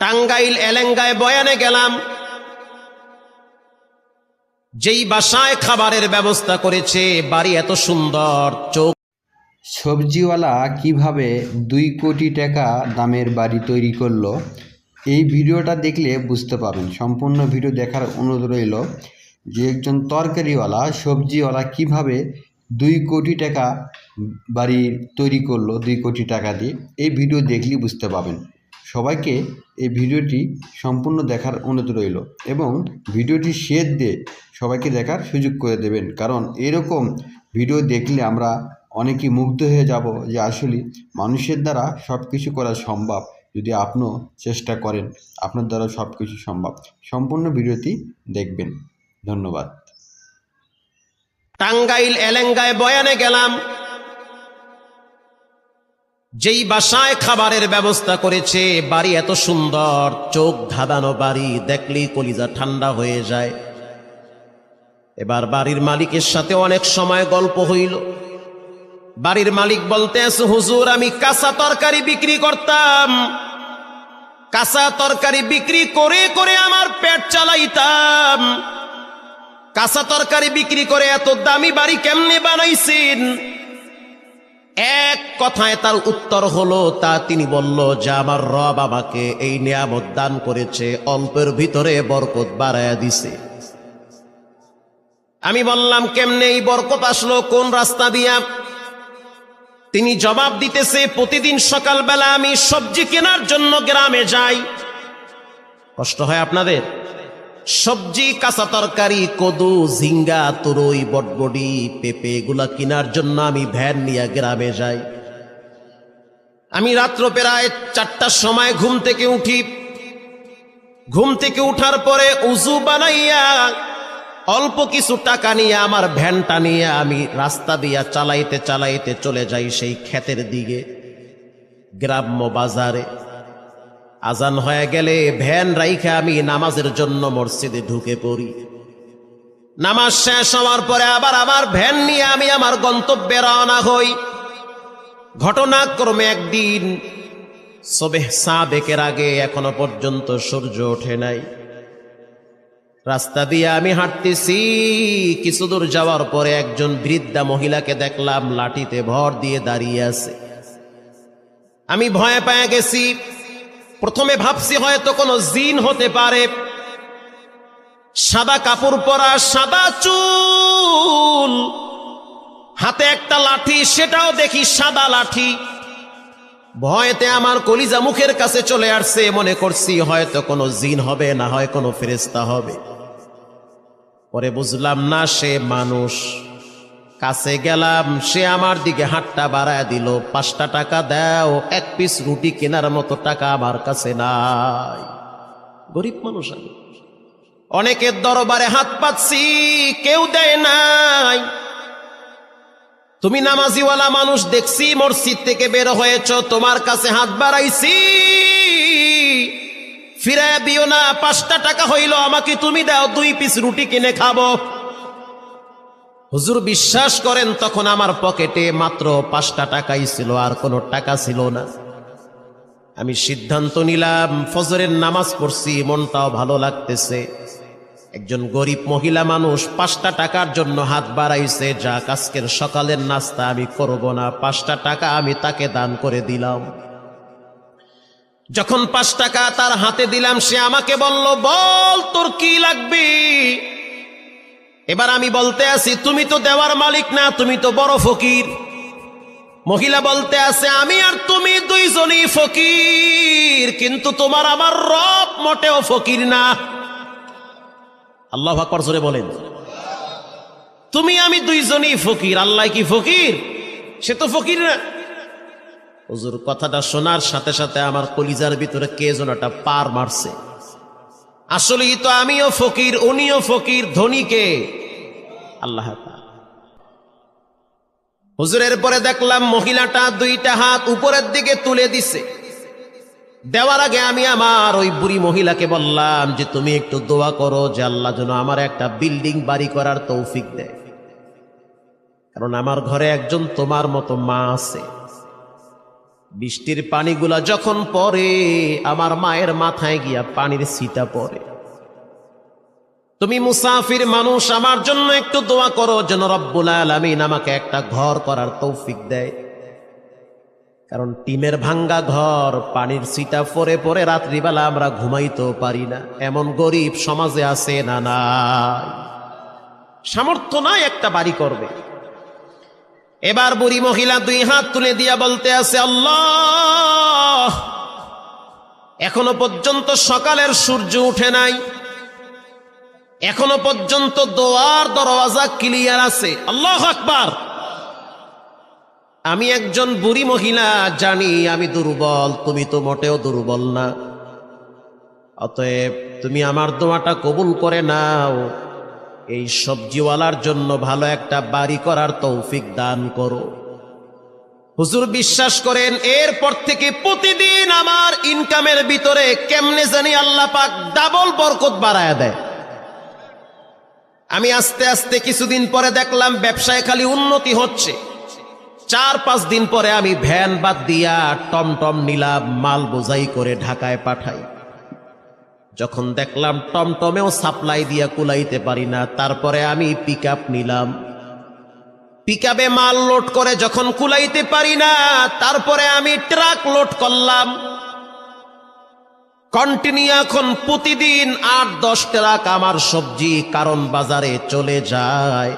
টাঙ্গাইল এলেঙ্গায় বয়ানে গেলাম। যেই বাসায় খাবারের ব্যবস্থা করেছে, বাড়ি এত সুন্দর, চোখ সবজিওয়ালা কীভাবে দুই কোটি টাকা দামের বাড়ি তৈরি করল, এই ভিডিওটা দেখলে বুঝতে পারবেন। সম্পূর্ণ ভিডিও দেখার অনুরোধ রইল যে একজন তরকারিওয়ালা, সবজিওয়ালা কীভাবে দুই কোটি টাকা বাড়ি তৈরি করল, দুই কোটি টাকা দিয়ে, এই ভিডিও দেখলেই বুঝতে পারবেন। সবাইকে এই ভিডিওটি সম্পূর্ণ দেখার অনুরোধ রইল এবং ভিডিওটি শেয়ার দিয়ে সবাইকে দেখার সুযোগ করে দেবেন। কারণ এরকম ভিডিও দেখলে আমরা অনেকেই মুগ্ধ হয়ে যাব যে আসলে মানুষের দ্বারা সব কিছু করা সম্ভব যদি আপনিও চেষ্টা করেন। আপনার দ্বারা সব কিছু সম্ভব। সম্পূর্ণ ভিডিওটি দেখবেন। ধন্যবাদ। টাঙ্গাইল এলেঙ্গায় বয়ানে গেলাম। যেই বাসায় খাবারের ব্যবস্থা করেছে, বাড়ি এত সুন্দর, চোখ ধাঁধানো বাড়ি, দেখলেই কলিজা ঠান্ডা হয়ে যায়। এবার বাড়ির মালিকের সাথে অনেক সময় গল্প হইল। বাড়ির মালিক বলতে আছে হুজুর, আমি কাঁচা তরকারি বিক্রি করতাম। কাঁচা তরকারি বিক্রি করে করে আমার পেট চালাইতাম। কাঁচা তরকারি বিক্রি করে এত দামি বাড়ি কেমনে বানাইছেন? এক কথায় তার উত্তর হলো, তা তিনি বলল, যে আমার রব আমাকে এই নিয়ামত দান করেছে, অল্পের ভিতরে বরকত বাড়ায়া দিছে। আমি বললাম, কেমনে এই বরকত আসলো? কোন রাস্তা দিয়া? তিনি জবাব দিতেছে, প্রতিদিন সকালবেলা আমি সবজি কেনার জন্য গ্রামে যাই। কষ্ট হয় আপনাদের? সবজি, কাঁচা তরকারি, কদু, ঝিঙ্গা, তরই, বটবডি, পেঁপে, এগুলা কেনার জন্য আমি ভ্যান নিয়ে গ্রামে যাই। আমি রাত্র প্রায় চারটার সময় ঘুম থেকে উঠি। ঘুম থেকে উঠার পরে উজু বানাইয়া, অল্প কিছু টাকা নিয়ে আমার ভ্যানটা নিয়ে আমি রাস্তা দিয়া চালাইতে চালাইতে চলে যাই সেই ক্ষেতের দিকে, গ্রাম্য বাজারে। আজান হয়ে গেলে ভ্যান রাইখে আমি নামাজের জন্য মসজিদে ঢুকে পড়ি। নামাজ শেষ হওয়ার পরে আবার আমার ভ্যান নিয়ে আমি আমার গন্তব্যে রওনা হই। ঘটনাক্রমে একদিন সবেহ সাবেকের আগে এখনও পর্যন্ত সূর্য ওঠে নাই। রাস্তা দিয়ে আমি হাঁটতেছি, কিছু দূর যাওয়ার পরে একজন বৃদ্ধা মহিলাকে দেখলাম লাঠিতে ভর দিয়ে দাঁড়িয়ে আছে। আমি ভয় পেয়ে গেছি। প্রথমে ভাবছি হয়তো কোনো জিন হতে পারে। সাদা কাপড় পরা সাদা চুল। হাতে একটা লাঠি, সেটাও দেখি সাদা লাঠি। ভয়তে আমার কলিজা মুখের কাছে চলে আসছে, মনে করছি হয়তো কোনো জিন হবে, না হয় কোনো ফেরেস্তা হবে। পরে বুঝলাম না সে মানুষ। কাছে গেলাম, সে আমার দিকে হাতটা বাড়ায় দিল, পাঁচটা টাকা দাও, এক পিস রুটি কেনার মতো টাকা আমার কাছে নাই। গরিব মানুষ আমি। অনেকের দরবারে হাত পাচ্ছি কেউ দেয় নাই। তুমি নামাজিওয়ালা মানুষ দেখছি, মসজিদ থেকে বের হয়েছ, তোমার কাছে হাত বাড়াইছি। ফিরায় দিও না, পাঁচটা টাকা হইল আমাকে, তুমি দাও, দুই পিস রুটি কিনে খাব। হুজুর বিশ্বাস করেন, তখন আমার পকেটে মাত্র পাঁচটা টাকাই ছিল, আর কোনো টাকা ছিল না। আমি সিদ্ধান্ত নিলাম, ফজরের নামাজ পড়ছি, মনটাও ভালো লাগতেছে। একজন গরিব মহিলা মানুষ পাঁচটা টাকার জন্য হাত বাড়াইছে যা আজকের সকালের নাস্তা আমি করব না, পাঁচটা টাকা আমি তাকে দান করে দিলাম। যখন পাঁচ টাকা তার হাতে দিলাম, সে আমাকে বলল, বল, তোর কি লাগবে? এবার আমি বলতে আছি, তুমি তো দেওয়ার মালিক না, তুমি তো বড় ফকির। মহিলা বলতে আছে, আমি আর তুমি দুইজনই ফকির, কিন্তু তোমার আমার রব মোটেও ফকির না। আল্লাহ আকবর জোরে বলেন। তুমি, আমি দুইজনই ফকির, আল্লাহ কি ফকির? সে তো ফকির না। হুজুর, কথাটা শোনার সাথে সাথে আমার কলিজার ভিতরে কে একটা পার মারছে। আসলেই তো আমিও ফকির, উনিও ফকির ধনীকে আল্লাহ হুজুরের পরে দেখলাম মহিলাটা দুইটা হাত উপরের দিকে তুলে দিছে। দেওয়ার আগে আমি আমার ওই বুড়ি মহিলাকে বললাম যে, তুমি একটু দোয়া করো যে আল্লাহ যেন আমার একটা বিল্ডিং বাড়ি করার তৌফিক দেয়। কারণ আমার ঘরে একজন তোমার মতো মা আছে। বৃষ্টির পানিগুলা যখন পরে আমার মায়ের মাথায় গিয়া পানির ছিটা পরে তুমি মুসাফির মানুষ, আমার জন্য একটু দোয়া করো যেন রব্বুল আলামিন আমাকে একটা ঘর করার তৌফিক দেয়। কারণ টিমের ভাঙ্গা ঘর, পানির সিটা পরে পরে রাত্রিবেলা আমরা ঘুমাইতেও পারি না। এমন গরিব সমাজে আছে না নাই? সামর্থ্য নাই একটা বাড়ি করবে। এবার বুড়ি মহিলা দুই হাত তুলে দিয়া বলতে আছে, আল্লাহ, এখনও পর্যন্ত সকালের সূর্য উঠে নাই। এখনও পর্যন্ত দোয়ার দরওয়াজা ক্লিয়ার আছে। আল্লাহ আকবার। আমি একজন বুড়ি মহিলা, জানি আমি দুর্বল, তুমি তো মোটেও দুর্বল না। অতএব তুমি আমার দোয়াটা কবুল করে নাও। এই সবজিওয়ালার জন্য ভালো একটা বাড়ি করার তৌফিক দান করো। হুজুর বিশ্বাস করেন, এরপর থেকে প্রতিদিন আমার ইনকামের ভিতরে কেমনে জানি আল্লাহ পাক ডাবল বরকত বাড়ায় দেয়। আমি আস্তে আস্তে কিছুদিন পরে দেখলাম ব্যবসায় খালি উন্নতি হচ্ছে। চার পাঁচ দিন পরে আমি ভ্যান বাদ দিয়া টমটম নিলাম, মাল বোঝাই করে ঢাকায় পাঠাই। যখন দেখলাম টমটমেও সাপ্লাই দিয়া কুলাইতে পারি না, তারপরে আমি পিক নিলাম। পিক মাল লোড করে যখন কুলাইতে পারি না, তারপরে আমি ট্রাক লোড করলাম। কন্টিনিউ এখন প্রতিদিন আট, দশ ট্রাক আমার সবজি কারণ বাজারে চলে যায়।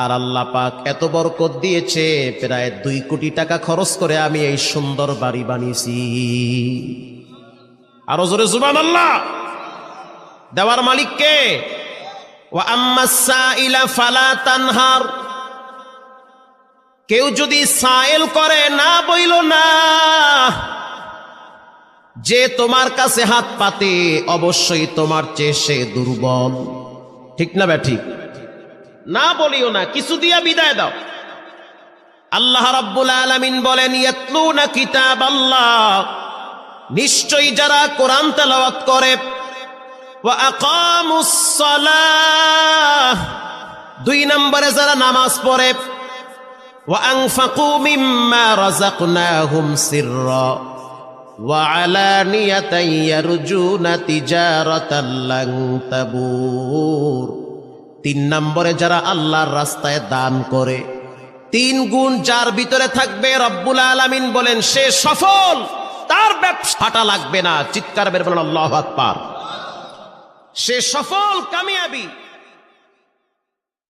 আর আল্লাহ পাক এত বরকত দিয়েছে, প্রায় দুই কোটি টাকা খরচ করে আমি এই সুন্দর বাড়ি বানিয়েছি। আরও জোরে জুবান আল্লাহ দেওয়ার মালিক কে? কেউ যদি সায়েল করে, না বইল না। যে তোমার কাছে হাত পাতে, অবশ্যই তোমার চেয়ে সে দুর্বল। ঠিক না ব্যা ঠিক না বলিও না, কিছু দিয়া বিদায় দাও। আল্লাহ রাব্বুল আলামিন বলেন, ইয়াতলুনা কিতাব আল্লাহ নিশ্চয়ই যারা কোরআন তেলাওয়াত করে দুই নম্বরে যারা নামাজ পড়ে তিন নম্বরে যারা আল্লাহর রাস্তায় দান করে, তিন গুণ যার ভিতরে থাকবে রব্বুল আলামিন বলেন সে সফল। তার ব্যবসাটা লাগবে না। চিৎকার বের বলেন আল্লাহ আকবার। সে সফল কামিয়াবি।